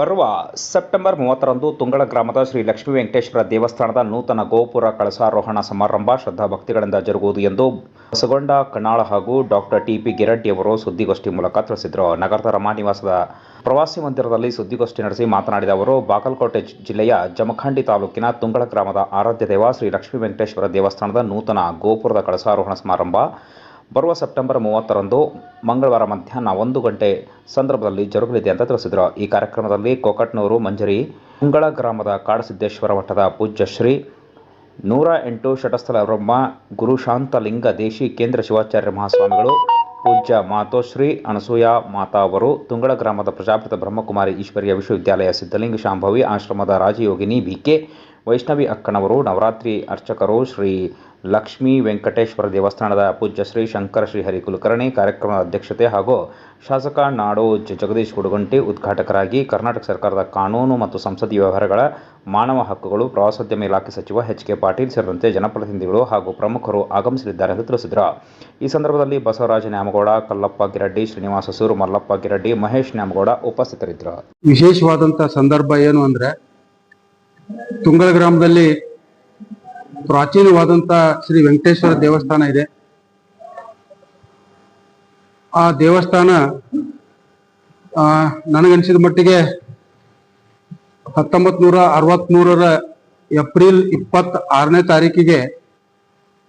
ಬರುವ ಸೆಪ್ಟೆಂಬರ್ ಮೂವತ್ತರಂದು ತುಂಗಳ ಗ್ರಾಮದ ಶ್ರೀ ಲಕ್ಷ್ಮೀ ವೆಂಕಟೇಶ್ವರ ದೇವಸ್ಥಾನದ ನೂತನ ಗೋಪುರ ಕಳಸಾರೋಹಣ ಸಮಾರಂಭ ಶ್ರದ್ಧಾ ಭಕ್ತಿಗಳಿಂದ ಜರುಗುವುದು ಎಂದು ಬಸಗೊಂಡ ಕಣ್ಣಾಳ ಹಾಗೂ ಡಾಕ್ಟರ್ ಟಿ ಪಿ ಗಿರಡ್ಡಿಯವರು ಸುದ್ದಿಗೋಷ್ಠಿ ಮೂಲಕ ತಿಳಿಸಿದರು. ನಗರದ ರಮಾನಿವಾಸದ ಪ್ರವಾಸಿ ಮಂದಿರದಲ್ಲಿ ಸುದ್ದಿಗೋಷ್ಠಿ ನಡೆಸಿ ಮಾತನಾಡಿದ ಅವರು, ಬಾಗಲಕೋಟೆ ಜಿಲ್ಲೆಯ ಜಮಖಂಡಿ ತಾಲೂಕಿನ ತುಂಗಳ ಗ್ರಾಮದ ಆರಾಧ್ಯ ದೇವ ಶ್ರೀ ಲಕ್ಷ್ಮೀ ವೆಂಕಟೇಶ್ವರ ದೇವಸ್ಥಾನದ ನೂತನ ಗೋಪುರದ ಕಳಸಾರೋಹಣ ಸಮಾರಂಭ ಬರುವ ಸೆಪ್ಟೆಂಬರ್ ಮೂವತ್ತರಂದು ಮಂಗಳವಾರ ಮಧ್ಯಾಹ್ನ ಒಂದು ಗಂಟೆ ಸಂದರ್ಭದಲ್ಲಿ ಜರುಗಲಿದೆ ಅಂತ ತಿಳಿಸಿದರು. ಈ ಕಾರ್ಯಕ್ರಮದಲ್ಲಿ ಕೊಕಟ್ನೂರು, ಮಂಜರಿ ಮುಂಗಳ ಗ್ರಾಮದ ಕಾಡಸಿದ್ದೇಶ್ವರ ಮಠದ ಪೂಜ್ಯಶ್ರೀ ನೂರ ಎಂಟು ಷಟಸ್ಥಲ ಬ್ರಹ್ಮ, ಗುರು ಶಾಂತಲಿಂಗ ದೇಶಿ ಕೇಂದ್ರ ಶಿವಾಚಾರ್ಯ ಮಹಾಸ್ವಾಮಿಗಳು, ಪೂಜ್ಯ ಮಾತೋಶ್ರೀ ಅನಸೂಯ ಮಾತಾ ಅವರು, ತುಂಗಳ ಗ್ರಾಮದ ಪ್ರಜಾಪಿತ ಬ್ರಹ್ಮಕುಮಾರಿ ಈಶ್ವರಿಯ ವಿಶ್ವವಿದ್ಯಾಲಯ ಸಿದ್ಧಲಿಂಗ ಶಾಂಭವಿ, ಆಶ್ರಮದ ರಾಜಯೋಗಿನಿ ಬಿಕೆ ವೈಷ್ಣವಿ ಅಕ್ಕನವರು, ನವರಾತ್ರಿ ಅರ್ಚಕರು ಶ್ರೀ ಲಕ್ಷ್ಮೀ ವೆಂಕಟೇಶ್ವರ ದೇವಸ್ಥಾನದ ಪೂಜ್ಯ ಶ್ರೀ ಶಂಕರ ಶ್ರೀಹರಿ ಕುಲಕರ್ಣಿ ಕಾರ್ಯಕ್ರಮದ ಅಧ್ಯಕ್ಷತೆ ಹಾಗೂ ಶಾಸಕ ನಾಡೋಜ್ ಜಗದೀಶ್ ಗುಡುಗಂಟಿ ಉದ್ಘಾಟಕರಾಗಿ ಕರ್ನಾಟಕ ಸರ್ಕಾರದ ಕಾನೂನು ಮತ್ತು ಸಂಸದೀಯ ವ್ಯವಹಾರಗಳ ಮಾನವ ಹಕ್ಕುಗಳು, ಪ್ರವಾಸೋದ್ಯಮ ಇಲಾಖೆ ಸಚಿವ ಎಚ್ ಕೆ ಪಾಟೀಲ್ ಸೇರಿದಂತೆ ಜನಪ್ರತಿನಿಧಿಗಳು ಹಾಗೂ ಪ್ರಮುಖರು ಆಗಮಿಸಲಿದ್ದಾರೆ ಎಂದು ತಿಳಿಸಿದರು. ಈ ಸಂದರ್ಭದಲ್ಲಿ ಬಸವರಾಜ ನ್ಯಾಮಗೌಡ, ಕಲ್ಲಪ್ಪ ಗಿರಡ್ಡಿ, ಶ್ರೀನಿವಾಸ ಸೂರು, ಮಲ್ಲಪ್ಪ ಗಿರಡ್ಡಿ, ಮಹೇಶ್ ನ್ಯಾಮಗೌಡ ಉಪಸ್ಥಿತರಿದ್ದರು. ವಿಶೇಷವಾದಂತಹ ಸಂದರ್ಭ ಏನು ಅಂದ್ರೆ ತುಂಗಳ ಗ್ರಾಮದಲ್ಲಿ ಪ್ರಾಚೀನವಾದಂತ ಶ್ರೀ ವೆಂಕಟೇಶ್ವರ ದೇವಸ್ಥಾನ ಇದೆ. ಆ ದೇವಸ್ಥಾನ ನನಗನ್ಸಿದ ಮಟ್ಟಿಗೆ ಹತ್ತೊಂಬತ್ ನೂರ ಅರವತ್ಮೂರರ ಏಪ್ರಿಲ್ ಇಪ್ಪತ್ತ ಆರನೇ ತಾರೀಕಿಗೆ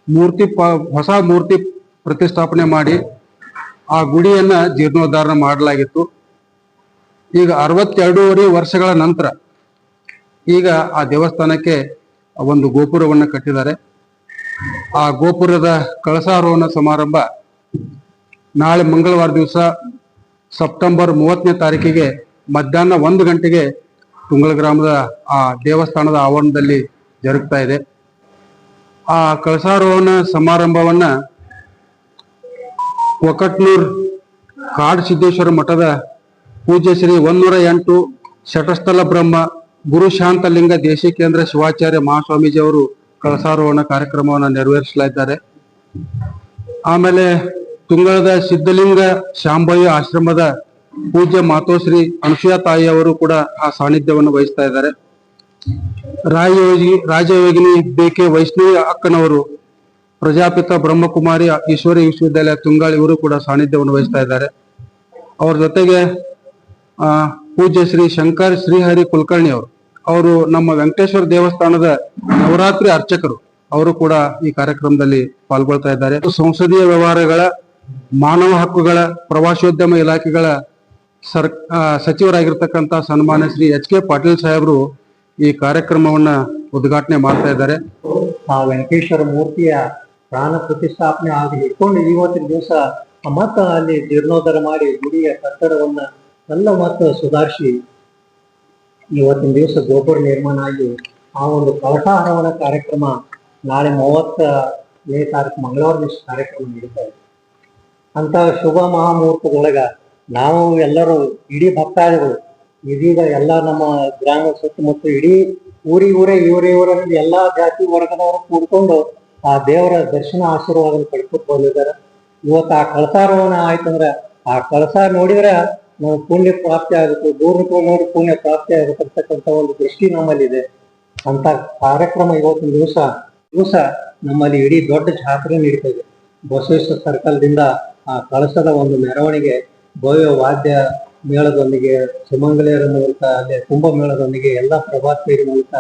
ಮೂರ್ತಿ ಪ, ಹೊಸ ಮೂರ್ತಿ ಪ್ರತಿಷ್ಠಾಪನೆ ಮಾಡಿ ಆ ಗುಡಿಯನ್ನ ಜೀರ್ಣೋದ್ಧಾರ ಮಾಡಲಾಗಿತ್ತು. ಈಗ ಅರವತ್ತೆರಡೂವರೆ ವರ್ಷಗಳ ನಂತರ ಈಗ ಆ ದೇವಸ್ಥಾನಕ್ಕೆ ಒಂದು ಗೋಪುರವನ್ನು ಕಟ್ಟಿದ್ದಾರೆ. ಆ ಗೋಪುರದ ಕಳಸಾರೋಹಣ ಸಮಾರಂಭ ನಾಳೆ ಮಂಗಳವಾರ ದಿವಸ ಸೆಪ್ಟೆಂಬರ್ ಮೂವತ್ತನೇ ತಾರೀಕಿಗೆ ಮಧ್ಯಾಹ್ನ ಒಂದು ಗಂಟೆಗೆ ತುಂಗಳ ಗ್ರಾಮದ ಆ ದೇವಸ್ಥಾನದ ಆವರಣದಲ್ಲಿ ಜರುಗ್ತಾ ಇದೆ. ಆ ಕಳಸಾರೋಹಣ ಸಮಾರಂಭವನ್ನ ಒಕಟ್ನೂರ್ ಕಾಡ್ ಸಿದ್ದೇಶ್ವರ ಮಠದ ಪೂಜ್ಯ ಶ್ರೀ ಒಂದೂರ ಎಂಟು ಶಟಸ್ಥಲ ಬ್ರಹ್ಮ ಗುರು ಶಾಂತಲಿಂಗ ದೇಶಿ ಕೇಂದ್ರ ಶಿವಾಚಾರ್ಯ ಮಹಾಸ್ವಾಮೀಜಿ ಅವರು ಕಳಸಾರೋಹಣ ಕಾರ್ಯಕ್ರಮವನ್ನು ನೆರವೇರಿಸಲಿದ್ದಾರೆ ಆಮೇಲೆ ತುಂಗಳದ ಸಿದ್ಧಲಿಂಗ ಶಾಂಬಯ್ಯ ಆಶ್ರಮದ ಪೂಜ್ಯ ಮಾತೋಶ್ರೀ ಅನುಸೂಯ ತಾಯಿ ಅವರು ಕೂಡ ಆ ಸಾನ್ನಿಧ್ಯವನ್ನು ವಹಿಸ್ತಾ ಇದ್ದಾರೆ. ರಾಜಯೋಗಿ ರಾಜಯೋಗಿನಿ ಕೆ ವೈಷ್ಣವಿ ಅಕ್ಕನವರು, ಪ್ರಜಾಪಿತ ಬ್ರಹ್ಮಕುಮಾರಿ ಈಶ್ವರಿ ವಿಶ್ವವಿದ್ಯಾಲಯ ತುಂಗಾಳಿ ಇವರು ಕೂಡ ಸಾನ್ನಿಧ್ಯವನ್ನು ವಹಿಸ್ತಾ ಇದ್ದಾರೆ. ಅವ್ರ ಜೊತೆಗೆ, ಆ ಪೂಜ್ಯ ಶ್ರೀ ಶಂಕರ್ ಶ್ರೀಹರಿ ಕುಲಕರ್ಣಿ ಅವರು ಅವರು ನಮ್ಮ ವೆಂಕಟೇಶ್ವರ ದೇವಸ್ಥಾನದ ನವರಾತ್ರಿ ಅರ್ಚಕರು. ಅವರು ಕೂಡ ಈ ಕಾರ್ಯಕ್ರಮದಲ್ಲಿ ಪಾಲ್ಗೊಳ್ತಾ ಇದ್ದಾರೆ. ಸಂಸದೀಯ ವ್ಯವಹಾರಗಳ, ಮಾನವ ಹಕ್ಕುಗಳ, ಪ್ರವಾಸೋದ್ಯಮ ಇಲಾಖೆಗಳ ಸರ್ ಸಚಿವರಾಗಿರ್ತಕ್ಕಂಥ ಸನ್ಮಾನ್ಯ ಶ್ರೀ ಎಚ್ ಕೆ ಪಾಟೀಲ್ ಸಾಹೇಬರು ಈ ಕಾರ್ಯಕ್ರಮವನ್ನ ಉದ್ಘಾಟನೆ ಮಾಡ್ತಾ ಇದ್ದಾರೆ. ಆ ವೆಂಕಟೇಶ್ವರ ಮೂರ್ತಿಯ ಪ್ರಾಣ ಪ್ರತಿಷ್ಠಾಪನೆ ಆಗಿ ಇಟ್ಕೊಂಡು ಇವತ್ತಿನ ದಿವಸ ಮತ್ತ ಅಲ್ಲಿ ಜೀರ್ಣೋದ್ಧಾರ ಮಾಡಿ ಗುಡಿಯ ಕಟ್ಟಡವನ್ನ ಎಲ್ಲ ಮತ್ತೆ ಸುಧಾರಿಸಿ ಇವತ್ತಿನ ದಿವಸ ಗೋಪುರ ನಿರ್ಮಾಣ ಆಗಿ ಆ ಒಂದು ಕಳಸಾರೋಹಣ ಕಾರ್ಯಕ್ರಮ ನಾಳೆ ಮೂವತ್ತನೇ ತಾರೀಕು ಮಂಗಳವಾರ ದಿವಸ ಕಾರ್ಯಕ್ರಮ ನಡೀತಾ ಇದೆ. ಅಂತ ಶುಭ ಮಹಾಮುಹೂರ್ತದೊಳಗ ನಾವು ಎಲ್ಲರೂ ಇಡೀ ಭಕ್ತಾದಿಗಳು, ಇದೀಗ ಎಲ್ಲ ನಮ್ಮ ಗ್ರಾಮ ಸುತ್ತಮುತ್ತ ಇಡೀ ಊರಿ ಊರೇ ಇವರೇ ಊರ ಎಲ್ಲಾ ಜಾತಿ ವರ್ಗದವರು ಕೂಡ್ಕೊಂಡು ಆ ದೇವರ ದರ್ಶನ ಆಶೀರ್ವಾದ ಪಡ್ಕೊಂಡು ಬಂದಿದ್ದಾರೆ. ಇವತ್ತು ಆ ಕಳಸಾರೋಹಣ ಆಯ್ತಂದ್ರೆ ಆ ಕಳಸ ನೋಡಿದ್ರೆ ನಾವು ಪುಣ್ಯ ಪ್ರಾಪ್ತಿ ಆಗುತ್ತೆ ದೂರಕ್ಕೆ ನೋಡಿ ಪುಣ್ಯ ಪ್ರಾಪ್ತಿ ಆಗುತ್ತೆ ಅಂತಕ್ಕಂಥ ಒಂದು ದೃಷ್ಟಿ ನಮ್ಮಲ್ಲಿದೆ ಅಂತ ಕಾರ್ಯಕ್ರಮ ಇವತ್ತಿನ ದಿವಸ ದಿವಸ ನಮ್ಮಲ್ಲಿ ಇಡೀ ದೊಡ್ಡ ಜಾತ್ರೆ ನೀಡ್ತದೆ ಬಸವೇಶ್ವರ ಸರ್ಕಲ್ದಿಂದ ಆ ಕಳಸದ ಒಂದು ಮೆರವಣಿಗೆ, ಭವ್ಯ ವಾದ್ಯ ಮೇಳದೊಂದಿಗೆ, ಸುಮಂಗಲಿಯರ ಮೂಲಕ, ಅಲ್ಲಿ ಕುಂಭ ಮೇಳದೊಂದಿಗೆ ಎಲ್ಲಾ ಪ್ರಭಾತ್ ಫೇರಿ ಮೂಲಕ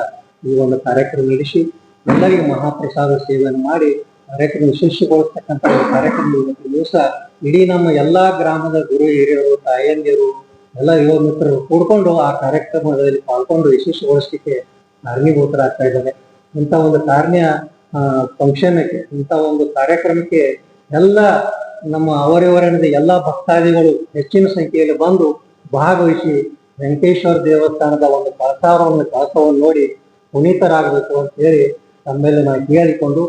ಈ ಒಂದು ಕಾರ್ಯಕ್ರಮ ನಡೆಸಿ, ಎಲ್ಲರಿಗೂ ಮಹಾಪ್ರಸಾದ ಸೇವೆಯನ್ನು ಮಾಡಿ, ಕಾರ್ಯಕ್ರಮ ವಿಶೇಷಗೊಳಿಸ್ತಕ್ಕಂಥ ಒಂದು ಕಾರ್ಯಕ್ರಮ ಇವತ್ತಿನ ದಿವಸ ಇಡೀ ನಮ್ಮ ಎಲ್ಲಾ ಗ್ರಾಮದ ಗುರು, ಹಿರಿಯರು, ತಾಯಂದಿರು, ಎಲ್ಲ ಯುವ ಮಿತ್ರರು ಕೂಡ್ಕೊಂಡು ಆ ಕಾರ್ಯಕ್ರಮದಲ್ಲಿ ಪಾಲ್ಗೊಂಡು ವಿಶೇಷಗೊಳಿಸಲಿಕ್ಕೆ ಕಾರಣೀಭೂತರಾಗ್ತಾ ಇದ್ದಾರೆ ಇಂಥ ಒಂದು ಕಾರ್ಯ ಫಂಕ್ಷನ್ಗೆ ಇಂಥ ಒಂದು ಕಾರ್ಯಕ್ರಮಕ್ಕೆ ಎಲ್ಲ ನಮ್ಮ ಅವರಿವರಣದ ಎಲ್ಲಾ ಭಕ್ತಾದಿಗಳು ಹೆಚ್ಚಿನ ಸಂಖ್ಯೆಯಲ್ಲಿ ಬಂದು ಭಾಗವಹಿಸಿ ವೆಂಕಟೇಶ್ವರ ದೇವಸ್ಥಾನದ ಒಂದು ಕಳಸಾರವನ್ನು, ಕಳಸವನ್ನು ನೋಡಿ ಪುನೀತರಾಗಬೇಕು ಅಂತ ಹೇಳಿ ತಮ್ಮೇಲೆ ನಾನು ಕೇಳಿಕೊಂಡು